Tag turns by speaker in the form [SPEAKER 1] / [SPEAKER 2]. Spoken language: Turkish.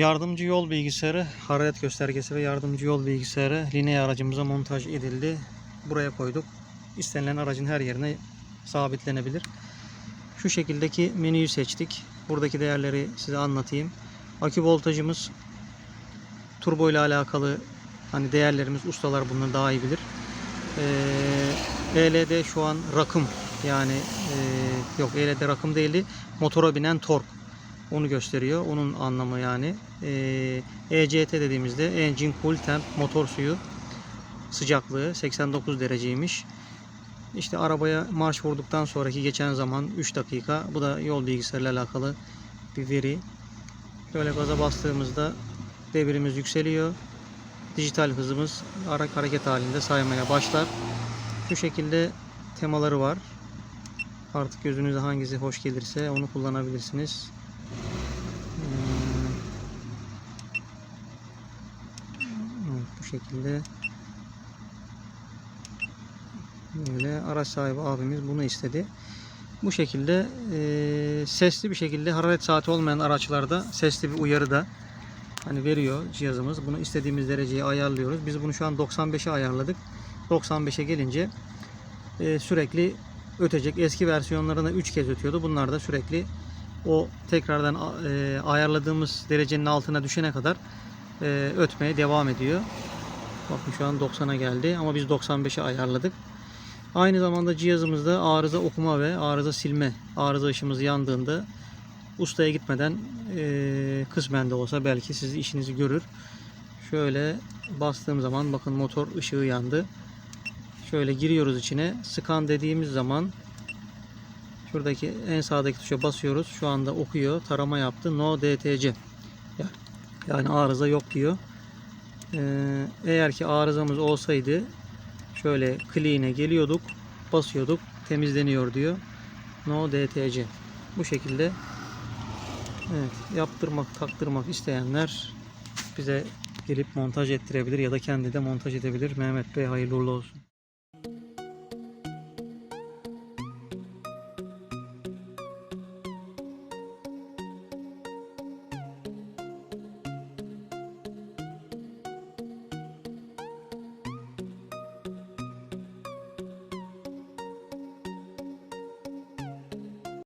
[SPEAKER 1] Yardımcı yol bilgisayarı, hararet göstergesi ve yardımcı yol bilgisayarı liney aracımıza montaj edildi. Buraya koyduk. İstenilen aracın her yerine sabitlenebilir. Şu şekildeki menüyü seçtik. Buradaki değerleri size anlatayım. Akü voltajımız turbo ile alakalı hani değerlerimiz ustalar bunları daha iyi bilir. Ee, ELD şu an rakım yani e, yok ELD rakım değildi. Motora binen tork onu gösteriyor. Onun anlamı yani. Ee, ECT dediğimizde Engine Cool Temp motor suyu sıcaklığı 89 dereceymiş. İşte arabaya marş vurduktan sonraki geçen zaman 3 dakika. Bu da yol bilgisayarıyla alakalı bir veri. Şöyle gaza bastığımızda devirimiz yükseliyor. Dijital hızımız ara- hareket halinde saymaya başlar. Şu şekilde temaları var. Artık gözünüze hangisi hoş gelirse onu kullanabilirsiniz. Hmm. Evet, bu şekilde böyle araç sahibi abimiz bunu istedi. Bu şekilde eee, sesli bir şekilde hararet saati olmayan araçlarda sesli bir uyarı da hani veriyor cihazımız. Bunu istediğimiz dereceye ayarlıyoruz. Biz bunu şu an 95'e ayarladık. 95'e gelince eee, sürekli ötecek. Eski versiyonlarında 3 kez ötüyordu. Bunlar da sürekli o tekrardan eee, ayarladığımız derecenin altına düşene kadar eee, ötmeye devam ediyor. Bakın şu an 90'a geldi ama biz 95'e ayarladık. Aynı zamanda cihazımızda arıza okuma ve arıza silme arıza ışığımız yandığında ustaya gitmeden eee, kısmen de olsa belki siz işinizi görür. Şöyle bastığım zaman bakın motor ışığı yandı. Şöyle giriyoruz içine. Scan dediğimiz zaman şuradaki en sağdaki tuşa basıyoruz. Şu anda okuyor. Tarama yaptı. No DTC. Yani arıza yok diyor. Ee, eğer ki arızamız olsaydı şöyle clean'e geliyorduk. Basıyorduk. Temizleniyor diyor. No DTC. Bu şekilde evet, yaptırmak, taktırmak isteyenler bize gelip montaj ettirebilir ya da kendi de montaj edebilir. Mehmet Bey hayırlı olsun.